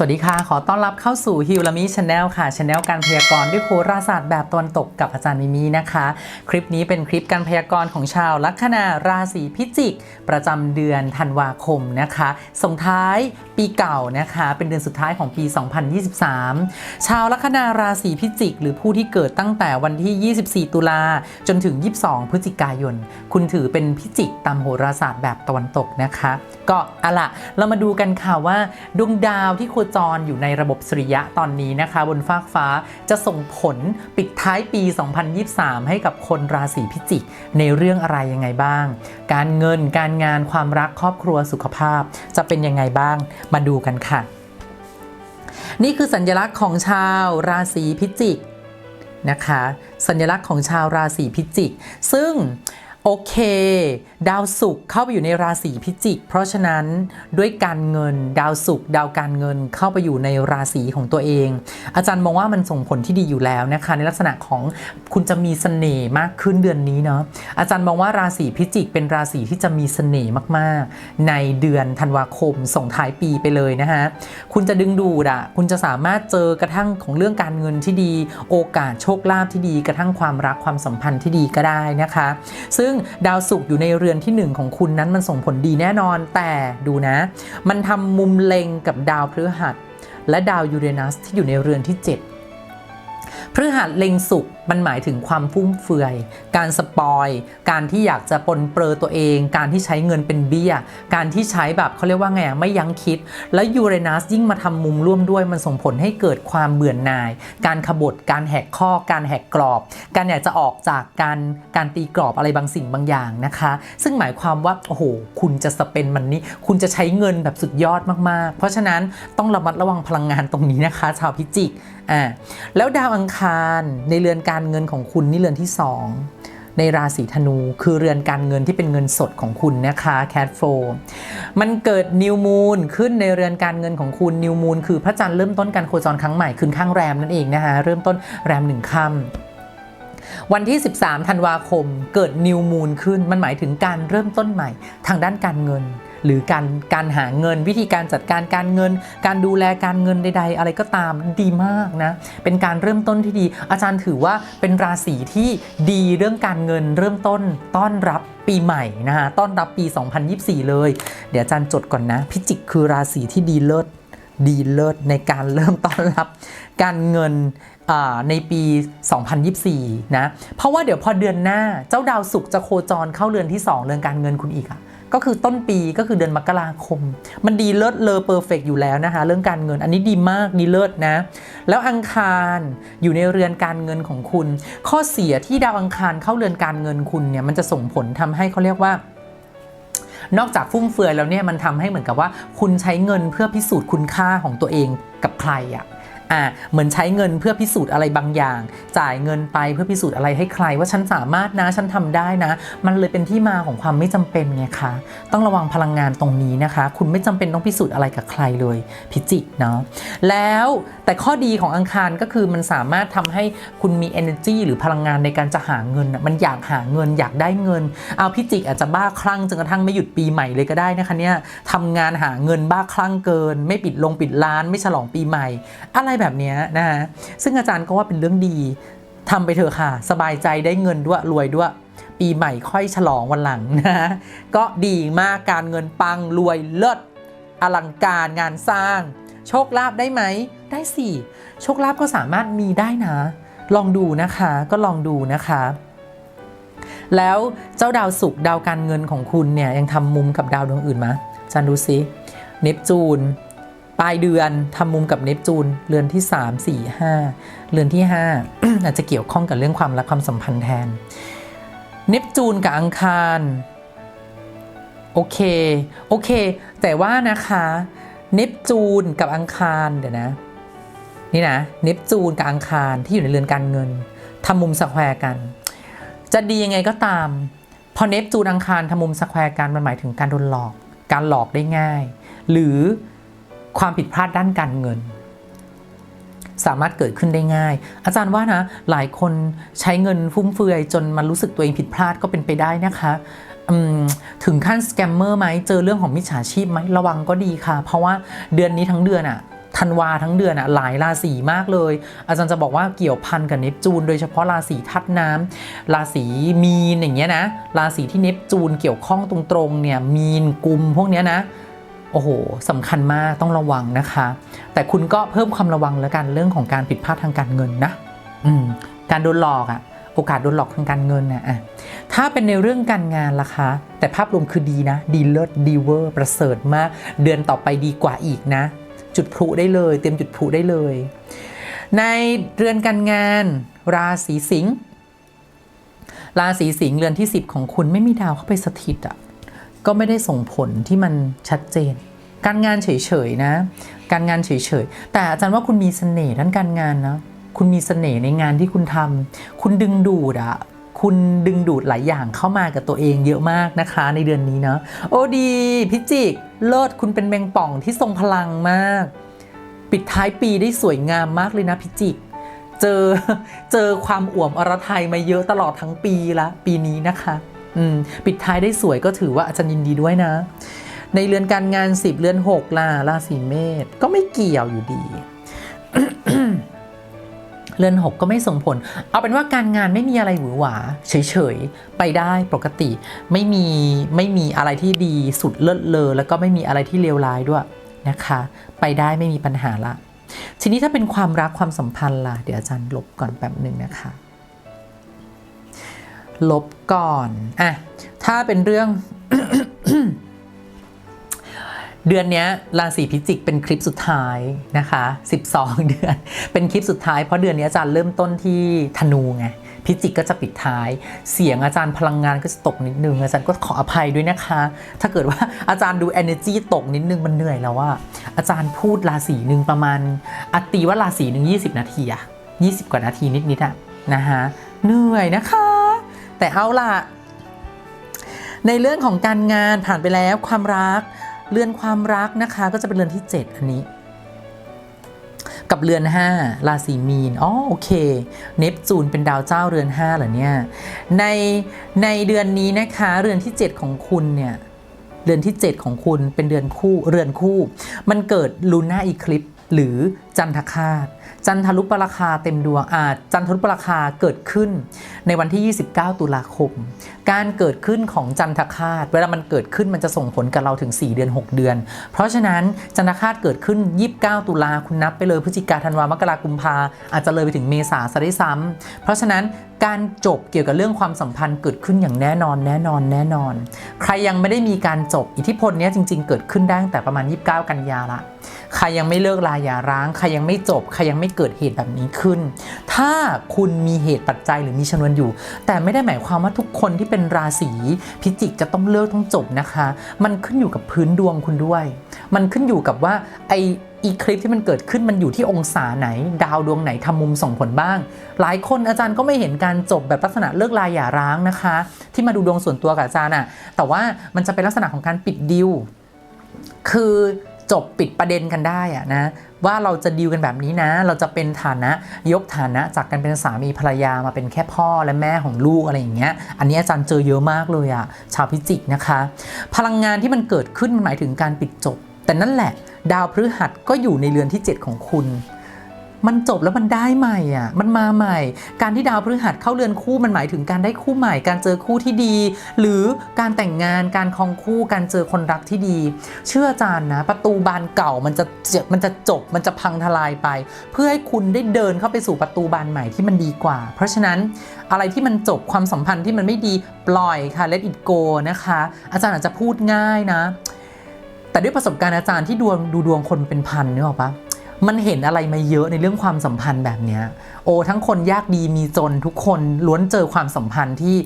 สวัสดีค่ะ ขอต้อนรับเข้าสู่ฮิวลามีชาแนลค่ะชาแนลการพยากรณ์ด้วยโหราศาสตร์แบบตะวันตกกับอาจารย์มิมีนะคะ คลิปนี้เป็นคลิปการพยากรณ์ของชาวลัคนาราศีพิจิก ประจำเดือนธันวาคมนะคะ ส่งท้ายปีเก่านะคะ เป็นเดือนสุดท้ายของปี 2023 ชาวลัคนาราศีพิจิก หรือผู้ที่เกิดตั้งแต่วันที่ 24 ตุลาจนถึง 22 พฤศจิกายน คุณถือเป็นพิจิกตามโหราศาสตร์แบบตะวันตกนะคะ ก็เอาละเรามาดูกันค่ะว่าดวงดาวที่โคจรอยู่ในระบบสุริยะตอนนี้นะคะ บนฟากฟ้าจะส่งผลปิดท้ายปี 2023 ให้กับคนราศีพิจิก ในเรื่องอะไรยังไงบ้าง การเงินการงานความรักครอบครัวสุขภาพ จะเป็นยังไงบ้างมาดูกันค่ะ นี่คือสัญลักษณ์ของชาวราศีพิจิกนะคะ สัญลักษณ์ของชาวราศีพิจิก ซึ่ง โอเค ดาวศุกร์เข้าไปอยู่ในราศีพิจิก เพราะฉะนั้นด้วยการเงิน ดาวศุกร์ดาวการเงินเข้าไปอยู่ในราศีของตัวเอง อาจารย์มองว่ามันส่งผลที่ดีอยู่แล้วนะคะ ในลักษณะของคุณจะมีเสน่ห์มากขึ้นเดือนนี้เนาะอาจารย์มองว่าราศีพิจิก เป็นราศีที่จะมีเสน่ห์มากๆ ในเดือนธันวาคมส่งท้ายปีไปเลยนะคะคุณจะดึงดูดอะคุณจะสามารถเจอกระทั่งของเรื่องการเงินที่ดี โอกาสโชคลาภที่ดี กระทั่งความรักความสัมพันธ์ที่ดีก็ได้นะคะ ซึ่งดาวศุกร์อยู่ในเรือนที่หนึ่งของคุณนั้นมันส่งผลดีแน่นอน แต่ดูนะ มันทำมุมเล็งกับดาวพฤหัส และดาวยูเรนัสที่อยู่ในเรือนที่ 7พฤหัสเล็งศุกร์ มันหมายถึงความฟุ่มเฟือย การสปอย การที่อยากจะปนเปื้อตัวเอง การที่ใช้เงินเป็นเบี้ย การที่ใช้แบบเขาเรียกว่าไงไม่ยั้งคิด แล้วยูเรนัสยิ่งมาทำมุมร่วมด้วยมันส่งผลให้เกิดความเบื่อหน่าย การขบฏการแหกข้อ การแหกกรอบ การอยากจะออกจากการการตีกรอบอะไรบางสิ่งบางอย่างนะคะ ซึ่งหมายความว่าโอ้โหคุณจะสเปนมันนี่คุณจะใช้เงินแบบสุดยอดมากๆ เพราะฉะนั้นต้องระมัดระวังพลังงานตรงนี้นะคะ ชาวพิจิกอ่าแล้วดาวอังคารในเรือนการการเงินของคุณนี่เรือนที่ 2 ในราศีธนู คือเรือนการเงินที่เป็นเงินสดของคุณนะคะแคทโฟมันเกิดนิวมูนขึ้นในเรือนการเงินของคุณนิวมูนคือพระจันทร์เริ่มต้นการโคจรครั้งใหม่คืนข้างแรมนั่นเองนะคะเริ่มต้นแรมหนึ่งค่ำวันที่ 13 ธันวาคม เกิดนิวมูนขึ้น มันหมายถึงการเริ่มต้นใหม่ทางด้านการเงิน หรือการการหาเงิน วิธีการจัดการการเงิน การดูแลการเงินใด ๆ อะไรก็ตามดีมากนะ เป็นการเริ่มต้นที่ดี อาจารย์ถือว่าเป็นราศีที่ดีเรื่องการเงินเริ่มต้นต้อนรับปีใหม่นะคะต้อนรับปี 2024 เลย เดี๋ยวอาจารย์จดก่อนนะ พิจิกคือราศีที่ดีเลิศดีเลิศในการเริ่มต้อนรับการเงินอ่าในปี 2024 นะ เพราะว่าเดี๋ยวพอเดือนหน้าเจ้าดาวศุกร์จะโคจรเข้าเรือนที่ 2 เรื่อนการเงินคุณอีกอะ ก็คือต้นปีก็คือเดือนมกราคม มันดีเลิศเลอเพอร์เฟกอยู่แล้วนะคะ เรื่องการเงินอันนี้ดีมากดีเลิศนะ แล้วอังคารอยู่ในเรือนการเงินของคุณ ข้อเสียที่ดาวอังคารเข้าเรือนการเงินคุณเนี่ยมันจะส่งผลทำให้เขาเรียกว่านอกจากฟุ่มเฟือยแล้วเนี่ยมันทำให้เหมือนกับว่า คุณใช้เงินเพื่อพิสูจน์คุณค่าของตัวเองกับใครอะ่ะ อ่าเหมือนใช้เงินเพื่อพิสูจน์อะไรบางอย่าง จ่ายเงินไปเพื่อพิสูจน์อะไรให้ใคร ว่าฉันสามารถนะฉันทำได้นะ มันเลยเป็นที่มาของความไม่จำเป็นไงคะต้องระวังพลังงานตรงนี้นะคะ คุณไม่จำเป็นต้องพิสูจน์อะไรกับใครเลย พิจิกเนาะแล้วแต่ข้อดีของอังคารก็คือมันสามารถทำให้คุณมี energy หรือพลังงานในการจะหาเงิน มันอยากหาเงินอยากได้เงิน เอาพิจิกอาจจะบ้าคลั่งจนกระทั่งไม่หยุดปีใหม่เลยก็ได้นะคะเนี่ยทำงานหาเงินบ้าคลั่งเกิน ไม่ปิดลงปิดร้าน ไม่ฉลองปีใหม่ อะไรแบบนี้นะคะซึ่งอาจารย์ก็ว่าเป็นเรื่องดีทำไปเถอะค่ะ สบายใจได้เงินด้วยรวยด้วย ปีใหม่ค่อยฉลองวันหลังนะ ก็ดีมากการเงินปังรวยเลิศอลังการงานสร้าง โชคลาภได้ไหม ได้สิโชคลาภก็สามารถมีได้นะ ลองดูนะคะก็ลองดูนะคะแล้วเจ้าดาวศุกร์ดาวการเงินของคุณเนี่ยยังทำมุมกับดาวดวงอื่นไหมอาจันดูซิเนปจูน ปลายเดือนทำมุมกับเนปจูนเรือนที่ 3 4 5 เรือนที่ 5 อาจจะเกี่ยวข้องกับเรื่องความรักความสัมพันธ์แทน เนปจูนกับอังคารโอเค โอเค แต่ว่านะคะ เนปจูนกับอังคารเดี๋ยวนะ นี่นะ เนปจูนกับอังคารที่อยู่ในเรือนการเงินทำมุมสแควร์กัน จะดียังไงก็ตาม พอเนปจูนอังคารทำมุมสแควร์กันมันหมายถึงการโดนหลอก การหลอกได้ง่าย หรือ ความผิดพลาดด้านการเงิน สามารถเกิดขึ้นได้ง่าย อาจารย์ว่านะหลายคนใช้เงินฟุ่มเฟือย จนมันรู้สึกตัวเองผิดพลาดก็เป็นไปได้นะคะถึงขั้นสแกมเมอร์ไหมเจอเรื่องของมิจฉาชีพไหมระวังก็ดีค่ะ เพราะว่าเดือนนี้ทั้งเดือนอะธันวาทั้งเดือนอะหลายราศีมากเลย อาจารย์จะบอกว่าเกี่ยวพันกับเนปจูน โดยเฉพาะราศีทัดน้ำราศีมีนอย่างเงี้ยนะ ราศีที่เนปจูนเกี่ยวข้องตรงๆเนี่ยมีนกุมพวกเนี้ยนะ โอ้โหสำคัญมากต้องระวังนะคะ แต่คุณก็เพิ่มความระวังแล้วกันเรื่องของการผิดพลาดทางการเงินนะอืมการโดนหลอกอะโอกาสโดนหลอกทางการเงินนะอะถ้าเป็นในเรื่องการงานล่ะคะ แต่ภาพรวมคือดีนะ ดีเลิศดีเวอร์ประเสริฐมาก เดือนต่อไปดีกว่าอีกนะ จุดพลุได้เลย เตรียมจุดพลุได้เลย ในเรือนการงาน ราศีสิงห์ราศีสิงห์เรือนที่ 10 ของคุณไม่มีดาวเข้าไปสถิตอะ ก็ไม่ได้ส่งผลที่มันชัดเจน การงานเฉยๆนะ การงานเฉยๆ แต่อาจารย์ว่าคุณมีเสน่ห์ด้านการงานนะ คุณมีเสน่ห์ในงานที่คุณทำคุณดึงดูดอะคุณดึงดูดหลายอย่างเข้ามากับตัวเองเยอะมากนะคะ ในเดือนนี้เนาะโอ้ดี พิจิกเลิศคุณเป็นแมงป่องที่ทรงพลังมาก ปิดท้ายปีได้สวยงามมากเลยนะพิจิกเจอเจอความอ่วมอรไทยมาเยอะตลอดทั้งปีละปีนี้นะคะ ปิดท้ายได้สวยก็ถือว่าอาจารย์ยินดีด้วยนะ ในเรือนการงาน 10 เรือน 6ล่ะราศีเมษก็ไม่เกี่ยวอยู่ดี เรือน 6 ก็ไม่ส่งผล เอาเป็นว่าการงานไม่มีอะไรหวือหวา เฉยๆ ไปได้ปกติ ไม่มีไม่มีอะไรที่ดีสุดเลิศเลอแล้วก็ไม่มีอะไรที่เลวร้ายด้วยนะคะ ไปได้ไม่มีปัญหาละทีนี้ถ้าเป็นความรักความสัมพันธ์ล่ะ เดี๋ยวอาจารย์ลบก่อนแป๊บหนึ่งนะคะ ลบก่อนอะถ้าเป็นเรื่อง เดือนนี้ราศีพิจิกเป็นคลิปสุดท้ายนะคะ 12 เดือน เป็นคลิปสุดท้ายเพราะเดือนนี้อาจารย์เริ่มต้นที่ธนูไงพิจิกก็จะปิดท้าย เสียงอาจารย์พลังงานก็จะตกนิดนึง อาจารย์ก็ขออภัยด้วยนะคะ ถ้าเกิดว่าอาจารย์ดู energy ตกนิดนึงมันเหนื่อยแล้วว่า อาจารย์พูดราศีหนึ่งประมาณอัตีว่าราศีหนึ่ง20 นาทีอะ20 กว่านาทีนิดๆอะนะคะเหนื่อยนะคะ แต่เอาล่ะ ในเรื่องของการงานผ่านไปแล้วความรัก เรือนความรักนะคะ ก็จะเป็นเรือนที่ 7 อันนี้ กับเรือน 5 ราศีมีนอ๋อโอเคเนปจูนเป็นดาวเจ้าเรือน5เหรอเนี่ยในในเดือนนี้นะคะ เรือนที่ 7 ของคุณเนี่ยเรือนที่ 7 ของคุณเป็นเดือนคู่เรือนคู่ มันเกิดลูน่าอีคลิปหรือจันทคาต จันทรุปราคาเต็มดวงอาจันทรุปราคาเกิดขึ้นในวันที่ 29 ตุลาคม การเกิดขึ้นของจันทคาตเวลามันเกิดขึ้นมันจะส่งผลกับเราถึง 4 เดือน 6 เดือน เพราะฉะนั้นจันทคาตเกิดขึ้น 29 ตุลาคุณนับไปเลยพฤศจิกาธันวามกรากุมภาอาจจะเลยไปถึงเมษาซะด้วยซ้ำเพราะฉะนั้นการจบเกี่ยวกับเรื่องความสัมพันธ์เกิดขึ้นอย่างแน่นอนแน่นอนแน่นอน ใครยังไม่ได้มีการจบอิทธิพลนี้จริง ๆ เกิดขึ้นได้ตั้งแต่ประมาณ 29 กันยาละ ใครยังไม่เลิกลาอย่าร้าง ใครยังไม่จบ ใครยังไม่เกิดเหตุแบบนี้ขึ้น ถ้าคุณมีเหตุปัจจัยหรือมีชนวนอยู่ แต่ไม่ได้หมายความว่าทุกคนที่เป็นราศีพิจิกจะต้องเลิกต้องจบนะคะ มันขึ้นอยู่กับพื้นดวงคุณด้วย มันขึ้นอยู่กับว่าไออีคลิปที่มันเกิดขึ้นมันอยู่ที่องศาไหน ดาวดวงไหนทำมุมส่งผลบ้าง หลายคนอาจารย์ก็ไม่เห็นการจบแบบลักษณะเลิกลาอย่าร้างนะคะ ที่มาดูดวงส่วนตัวกับอาจารย์อะแต่ว่ามันจะเป็นลักษณะของการปิดดิวคือ จบปิดประเด็นกันได้อะนะว่าเราจะดีลกันแบบนี้นะ เราจะเป็นฐานะยกฐานะจากกันเป็นสามีภรรยามาเป็นแค่พ่อและแม่ของลูกอะไรอย่างเงี้ย อันนี้อาจารย์เจอเยอะมากเลยอะชาวพิจิกนะคะ พลังงานที่มันเกิดขึ้นมันหมายถึงการปิดจบ แต่นั่นแหละ ดาวพฤหัสก็อยู่ในเรือนที่ 7 ของคุณ มันจบแล้วมันได้ใหม่อะ มันมาใหม่ การที่ดาวพฤหัสเข้าเรือนคู่มันหมายถึงการได้คู่ใหม่ การเจอคู่ที่ดี หรือการแต่งงาน การครองคู่ การเจอคนรักที่ดี เชื่ออาจารย์นะ ประตูบานเก่ามันจะเจ็บมันจะจบ มันจะพังทลายไป เพื่อให้คุณได้เดินเข้าไปสู่ประตูบานใหม่ที่มันดีกว่า เพราะฉะนั้นอะไรที่มันจบความสัมพันธ์ที่มันไม่ดีปล่อยค่ะ let it go นะคะ อาจารย์อาจจะพูดง่ายนะ แต่ด้วยประสบการณ์อาจารย์ที่ดวงดูดวงคนเป็นพันนึกออกปะ มันเห็นอะไรมาเยอะในเรื่องความสัมพันธ์แบบเนี้ย โอ้ทั้งคนยากดีมีจนทุกคนล้วนเจอความสัมพันธ์ที่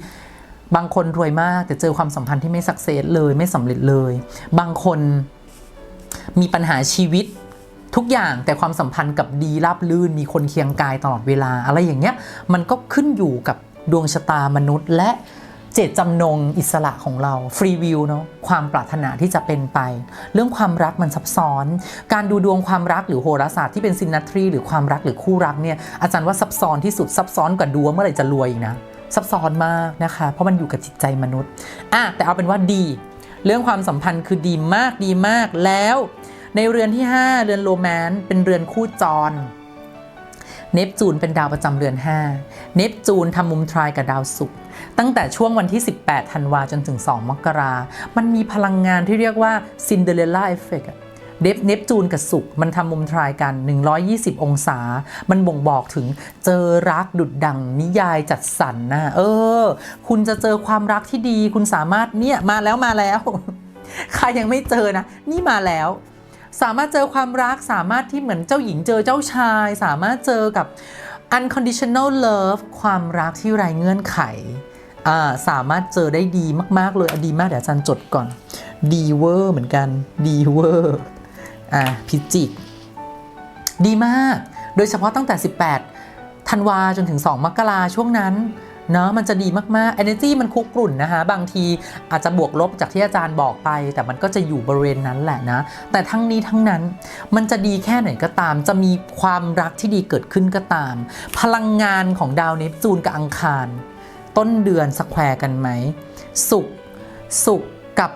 บางคนรวยมาก แต่เจอความสัมพันธ์ที่ไม่สักเซสเลยไม่สำเร็จเลย บางคนมีปัญหาชีวิตทุกอย่างแต่ความสัมพันธ์กับดีราบลื่นมีคนเคียงกายตลอดเวลา อะไรอย่างเงี้ยมันก็ขึ้นอยู่กับดวงชะตามนุษย์และ เจตจำนงอิสระของเราฟรีวิวเนาะความปรารถนาที่จะเป็นไป เรื่องความรักมันซับซ้อน การดูดวงความรักหรือโหราศาสตร์ที่เป็นซินนัทรีหรือความรักหรือคู่รักเนี่ยอาจารย์ว่าซับซ้อนที่สุดซับซ้อนกว่าดวงเมื่อไหร่จะรวยอีกนะซับซ้อนมากนะคะ เพราะมันอยู่กับจิตใจมนุษย์อะแต่เอาเป็นว่าดี เรื่องความสัมพันธ์คือดีมากดีมากแล้ว ในเรือนที่ 5 เรือนโรแมนต์เป็นเรือนคู่จร เนปจูนเป็นดาวประจำเรือน 5 เนปจูนทำมุมทรายกับดาวศุกร์ตั้งแต่ช่วงวันที่ 18 ธันวาจนถึง 2 มกรามันมีพลังงานที่เรียกว่าซินเดอเรลล่าเอฟเฟกต์เดฟเนปจูนกับศุกร์มันทำมุมทรายกัน 120 องศา มันบ่งบอกถึงเจอรักดุดดังนิยายจัดสรรนะเออ คุณจะเจอความรักที่ดี คุณสามารถเนี่ยมาแล้วมาแล้ว ใครยังไม่เจอนะ นี่มาแล้ว สามารถเจอความรักสามารถที่เหมือนเจ้าหญิงเจอเจ้าชาย สามารถเจอกับ unconditional love ความรักที่ไร้เงื่อนไข สามารถเจอได้ดีมาก ๆ เลยดีมากเดี๋ยวอาจารย์จดก่อน ดีเวอร์เหมือนกัน ดีเวอร์ อะพิจิก ดีมาก โดยเฉพาะตั้งแต่ 18 ธันวาจนถึง 2 มกราช่วงนั้น เนาะมันจะดีมากๆ energy มันคุกรุ่นนะคะ บางทีอาจจะบวกลบจากที่อาจารย์บอกไป แต่มันก็จะอยู่บริเวณนั้นแหละนะ แต่ทั้งนี้ทั้งนั้นมันจะดีแค่ไหนก็ตาม จะมีความรักที่ดีเกิดขึ้นก็ตาม พลังงานของดาวเนปจูนกับอังคาร ต้นเดือนสแควร์กันไหมสุกร์สุกร์กับ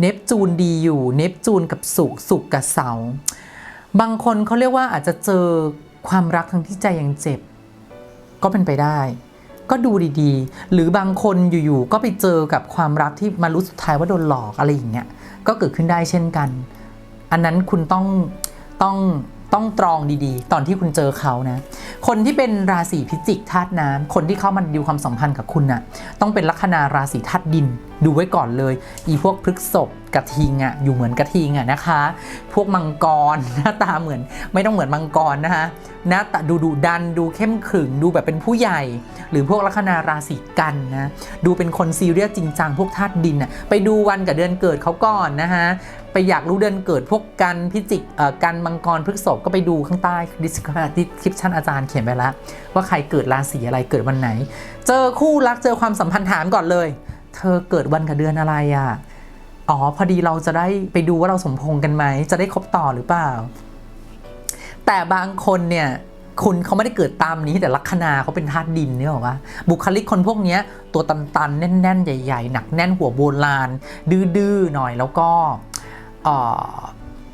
เนปจูนดีอยู่ เนปจูนกับสุกร์สุกร์กับเสาบางคนเขาเรียกว่าอาจจะเจอความรักทั้งที่ใจยังเจ็บ ก็เป็นไปได้ ก็ดูดีๆ หรือบางคนอยู่ๆก็ไปเจอกับความรักที่มารู้สุดท้ายว่าโดนหลอกอะไรอย่างเงี้ยก็เกิดขึ้นได้เช่นกัน อันนั้นคุณต้องต้องต้องตรองดีๆ ตอนที่คุณเจอเขานะ คนที่เป็นราศีพิจิกธาตุน้ำคนที่เข้ามาดูความสัมพันธ์กับคุณน่ะ ต้องเป็นลัคนาราศีธาตุดิน ดูไว้ก่อนเลย อีพวกพฤกษบกระทิงอะ อยู่เหมือนกระทิงอะนะคะ พวกมังกรหน้าตาเหมือน ไม่ต้องเหมือนมังกรนะคะหน้าตาดูดุดันดูเข้มขึงดูแบบเป็นผู้ใหญ่ หรือพวกลัคนาราศีกันนะดูเป็นคนซีเรียสจริงจังพวกธาตุดินอะไปดูวันกับเดือนเกิดเขาก่อนนะคะไปอยากรู้เดือนเกิดพวกกันพิจิกเอ่อกันมังกรพฤกษบก็ไปดูข้างใต้ดิสคริปชันอาจารย์เขียนไปแล้วว่าใครเกิดราศีอะไรเกิดวันไหน เจอคู่รักเจอความสัมพันธ์ถามก่อนเลย เธอเกิดวันกับเดือนอะไรอะอ๋อพอดีเราจะได้ไปดูว่าเราสมพงกันไหมจะได้คบต่อหรือเปล่า แต่บางคนเนี่ยคุณเขาไม่ได้เกิดตามนี้แต่ลัคนาเขาเป็นธาตุดินเนี่ยหรอวะบุคลิกคนพวกนี้ตัวตันๆ แน่นๆ ใหญ่ ๆ หนักแน่นหัวโบราณ ดื้อๆ หน่อยแล้วก็เออ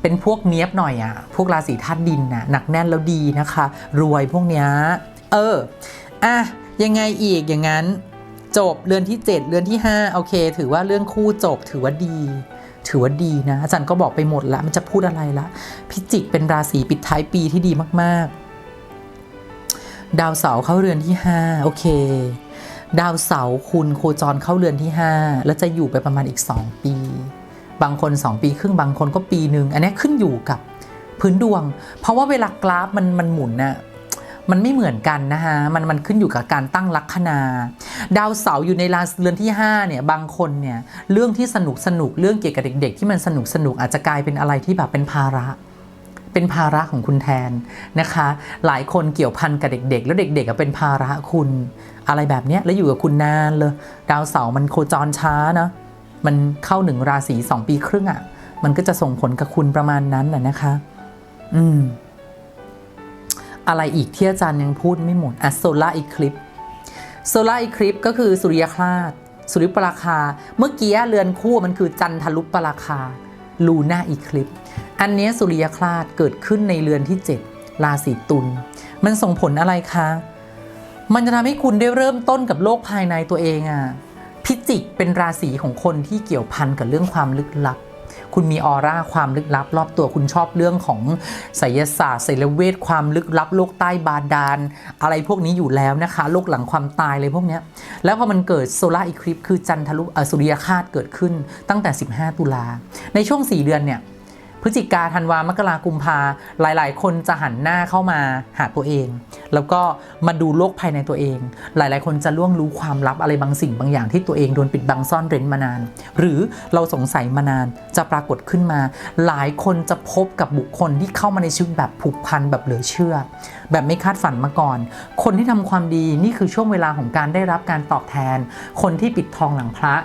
เป็นพวกเนี้ยบหน่อยอะ่ะพวกราศีธาตุดินน่ะหนักแน่นแล้วดีนะคะ รวยพวกเนี้ยเอออะยังไงอีกอย่างนั้น จบเรือนที่ 7 เรือนที่ 5 โอเค ถือว่าเรื่องคู่จบถือว่าดี ถือว่าดีนะ อาจารย์ก็บอกไปหมดละมันจะพูดอะไรละพิจิกเป็นราศีปิดท้ายปีที่ดีมากๆ ดาวเสาร์เข้าเรือนที่ 5 โอเค ดาวเสาร์คุณโคจรเข้าเรือนที่ 5 แล้วจะอยู่ไปประมาณอีก 2 ปี บางคน 2 ปีครึ่งบางคนก็ปีหนึ่งอันนี้ขึ้นอยู่กับพื้นดวง เพราะว่าเวลากราฟมันมันหมุนน่ะ มันไม่เหมือนกันนะคะมันมันขึ้นอยู่กับการตั้งลัคนา ดาวเสาร์อยู่ในราศีเรือนที่5เนี่ยบางคนเนี่ยเรื่องที่สนุกสนุกเรื่องเกี่ยวกับเด็ก ๆ ที่มันสนุกสนุกอาจจะกลายเป็นอะไรที่แบบเป็นภาระเป็นภาระของคุณแทนนะคะ หลายคนเกี่ยวพันกับเด็ก ๆ แล้วเด็กๆอะเป็นภาระคุณ อะไรแบบนี้แล้วอยู่กับคุณนานเลย ดาวเสาร์มันโคจรช้านะ มันเข้าหนึ่งราศีสองปีครึ่งอะ่ะ มันก็จะส่งผลกับคุณประมาณนั้นน่ะนะคะ อืม อะไรอีกที่อาจารย์ยังพูดไม่หมดอะโซลาอีคลิปโซลาอีคลิปก็คือสุริยคราสสุริปราคา เมื่อกี้เรือนคู่มันคือจันทรุปราคา ลูน่าอีคลิป อันนี้สุริยคราสเกิดขึ้นในเรือนที่ 7 ราศีตุล มันส่งผลอะไรคะ มันจะทำให้คุณได้เริ่มต้นกับโลกภายในตัวเองอะ พิจิกเป็นราศีของคนที่เกี่ยวพันกับเรื่องความลึกลับ คุณมีออร่าความลึกลับ รอบตัวคุณชอบเรื่องของไสยศาสตร์ไสยเวทความลึกลับโลกใต้บาดาลอะไรพวกนี้อยู่แล้วนะคะ โลกหลังความตายเลยพวกนี้แล้วพอมันเกิดโซลาร์อีคลิปคือจันทรุเอ่อสุริยคาตเกิดขึ้นตั้งแต่ 15 ตุลาในช่วง 4 เดือนเนี่ย พฤศจิกาธันวามกรากุมภาหลาย ๆ คนจะหันหน้าเข้ามาหาตัวเอง แล้วก็มาดูโลกภายในตัวเอง หลาย ๆ คนจะล่วงรู้ความลับอะไรบางสิ่งบางอย่างที่ตัวเองโดนปิดบังซ่อนเร้นมานาน หรือเราสงสัยมานานจะปรากฏขึ้นมา หลายคนจะพบกับบุคคลที่เข้ามาในชีวิตแบบผูกพันแบบเหลือเชื่อ แบบไม่คาดฝันมาก่อน คนที่ทำความดีนี่คือช่วงเวลาของการได้รับการตอบแทน คนที่ปิดทองหลังพระ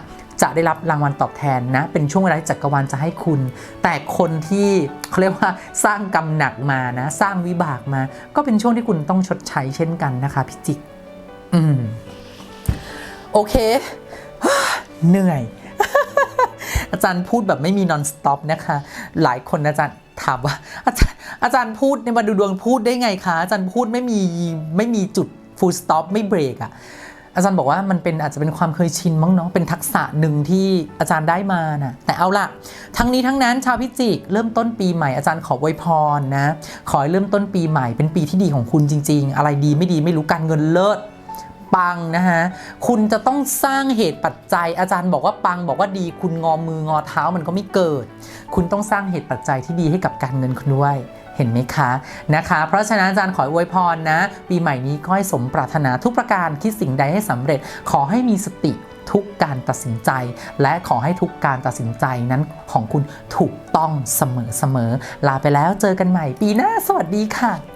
จะได้รับรางวัลตอบแทนนะ เป็นช่วงเวลาที่จักรวาลจะให้คุณ แต่คนที่เขาเรียกว่าสร้างกรรมหนักมานะ สร้างวิบากมา ก็เป็นช่วงที่คุณต้องชดใช้เช่นกันนะคะพิจิก อืม โอเค เหนื่อย อาจารย์พูดแบบไม่มี non stop นะคะ หลายคนอาจารย์ถามว่าอาจารย์อาจารย์พูดในมาดูดวงพูดได้ไงคะ อาจารย์พูดไม่มีไม่มีจุด full stop ไม่เบรกอะ อาจารย์บอกว่ามันเป็นอาจจะเป็นความเคยชินมั้งเนาะเป็นทักษะหนึ่งที่อาจารย์ได้มานะแต่เอาละทั้งนี้ทั้งนั้นชาวพิจิกเริ่มต้นปีใหม่อาจารย์ขออวยพรนะขอให้เริ่มต้นปีใหม่เป็นปีที่ดีของคุณจริง ๆ อะไรดีไม่ดีไม่รู้การเงินเลิศปังนะฮะ คุณจะต้องสร้างเหตุปัจจัย อาจารย์บอกว่าปังบอกว่าดี คุณงอมืองอเท้ามันก็ไม่เกิด คุณต้องสร้างเหตุปัจจัยที่ดีให้กับการเงินคุณด้วย ห็นไหมคะนะคะ เพราะฉะนั้นอาจารย์ขออวยพรนะ ปีใหม่นี้ก็ให้สมปรารถนาทุกประการคิดสิ่งใดให้สำเร็จขอให้มีสติทุกการตัดสินใจ และขอให้ทุกการตัดสินใจนั้นของคุณถูกต้องเสมอๆลาไปแล้วเจอกันใหม่ปีหน้าสวัสดีค่ะ